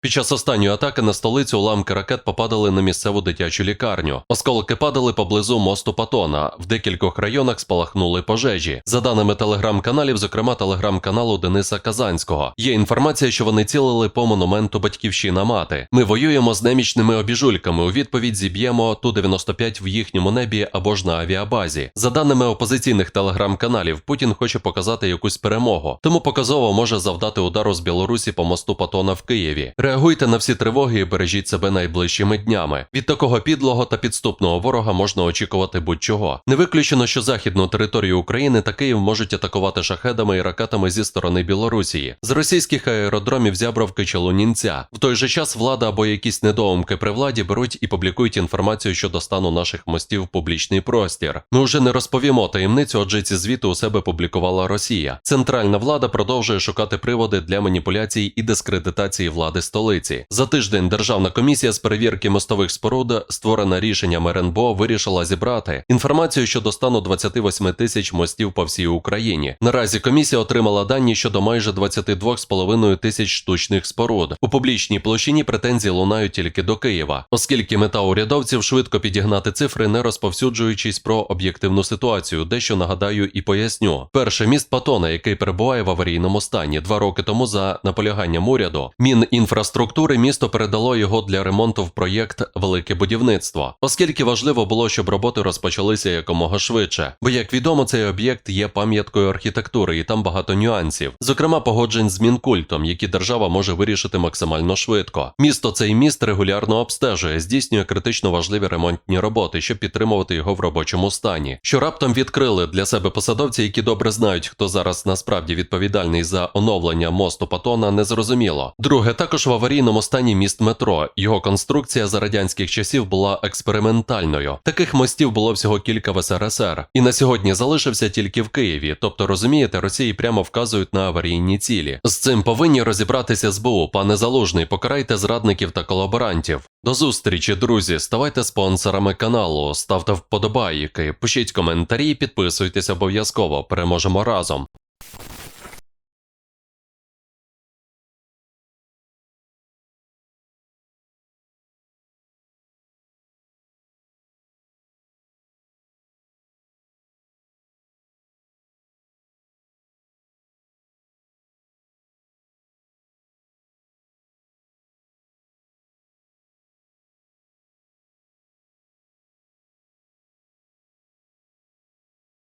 Під час останньої атаки на столицю уламки ракет попадали на місцеву дитячу лікарню. Осколки падали поблизу мосту Патона. В декількох районах спалахнули пожежі. За даними телеграм-каналів, зокрема телеграм-каналу Дениса Казанського, є інформація, що вони цілили по монументу Батьківщина мати. Ми воюємо з немічними обіжульками. У відповідь зіб'ємо ту 95 в їхньому небі або ж на авіабазі. За даними опозиційних телеграм-каналів, Путін хоче показати якусь перемогу, тому показово може завдати удару з Білорусі по мосту Патона в Києві. Реагуйте на всі тривоги і бережіть себе найближчими днями. Від такого підлого та підступного ворога можна очікувати будь-чого. Не виключено, що західну територію України та Київ можуть атакувати шахедами і ракетами зі сторони Білорусії. З російських аеродромів Зябровки чи. В той же час влада або якісь недоумки при владі беруть і публікують інформацію щодо стану наших мостів в публічний простір. Ми вже не розповімо таємницю, адже ці звіти у себе публікувала Росія. Центральна влада продовжує шукати приводи для маніпуляцій і дискредитації влади столиці. За тиждень Державна комісія з перевірки мостових споруд, створена рішенням РНБО, вирішила зібрати інформацію щодо стану 28 тисяч мостів по всій Україні. Наразі комісія отримала дані щодо майже 22,5 тисяч штучних споруд. У публічній площині претензії лунають тільки до Києва, оскільки мета урядовців швидко підігнати цифри, не розповсюджуючись про об'єктивну ситуацію, дещо нагадаю і поясню. Перше міст Патона, який перебуває в аварійному стані, два роки тому за наполяганням уряду, Мінінфраструктури місто передало його для ремонту в проєкт Велике будівництво, оскільки важливо було, щоб роботи розпочалися якомога швидше. Бо, як відомо, цей об'єкт є пам'яткою архітектури, і там багато нюансів, зокрема погоджень з мінкультом, які держава може вирішити максимально швидко. Місто цей міст регулярно обстежує, здійснює критично важливі ремонтні роботи, щоб підтримувати його в робочому стані. Що раптом відкрили для себе посадовці, які добре знають, хто зараз насправді відповідальний за оновлення мосту Патона, незрозуміло. Друге, також в аварійному стані міст метро. Його конструкція за радянських часів була експериментальною. Таких мостів було всього кілька в СРСР, і на сьогодні залишився тільки в Києві. Тобто, розумієте, Росії прямо вказують на аварійні цілі. З цим повинні розібратися СБУ. Пане Залужний, покарайте зрадників та колаборантів. До зустрічі, друзі. Ставайте спонсорами каналу, ставте вподобайки, пишіть коментарі, підписуйтесь обов'язково. Переможемо разом.